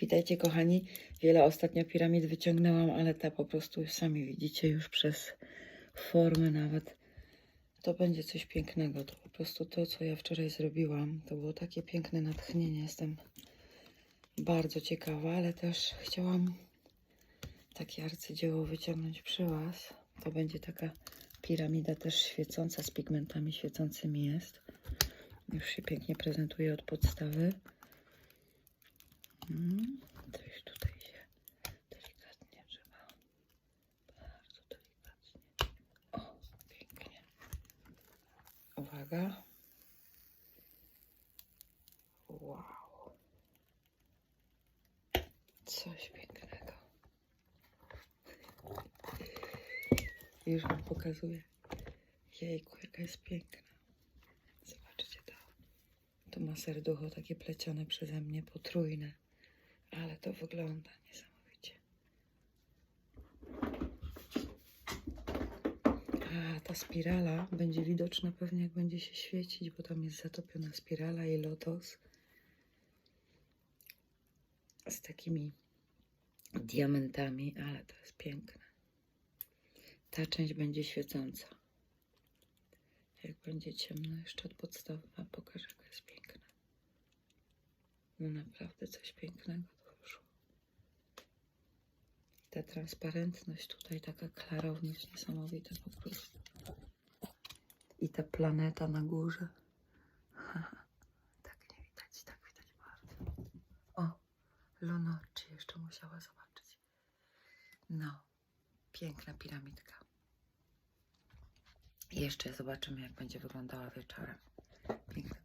Witajcie kochani. Wiele ostatnio piramid wyciągnęłam, ale ta po prostu sami widzicie już przez formę nawet. To będzie coś pięknego. To po prostu to, co ja wczoraj zrobiłam, to było takie piękne natchnienie. Jestem bardzo ciekawa, ale też chciałam takie arcydzieło wyciągnąć przy Was. To będzie taka piramida też świecąca, z pigmentami świecącymi jest. Już się pięknie prezentuje od podstawy. Mm, Coś tutaj się delikatnie trzeba. Bardzo delikatnie. O, pięknie. Uwaga. Wow. Coś pięknego. Już wam pokazuję. Jejku, jaka jest piękna. Zobaczcie to. Tu ma serducho takie plecione przeze mnie, potrójne. Ale to wygląda niesamowicie. Ta spirala będzie widoczna pewnie jak będzie się świecić, bo tam jest zatopiona spirala i lotos z takimi diamentami, ale to jest piękne. Ta część będzie świecąca. Jak będzie ciemno jeszcze od podstawy, wam pokażę, jaka jest piękna. No naprawdę coś pięknego tu wyszło. Ta transparentność tutaj, taka klarowność niesamowita po prostu. I ta planeta na górze. tak nie widać, tak widać bardzo. O, Lunoczy jeszcze musiała zobaczyć. No, piękna piramidka. Jeszcze zobaczymy, jak będzie wyglądała wieczorem. Piękna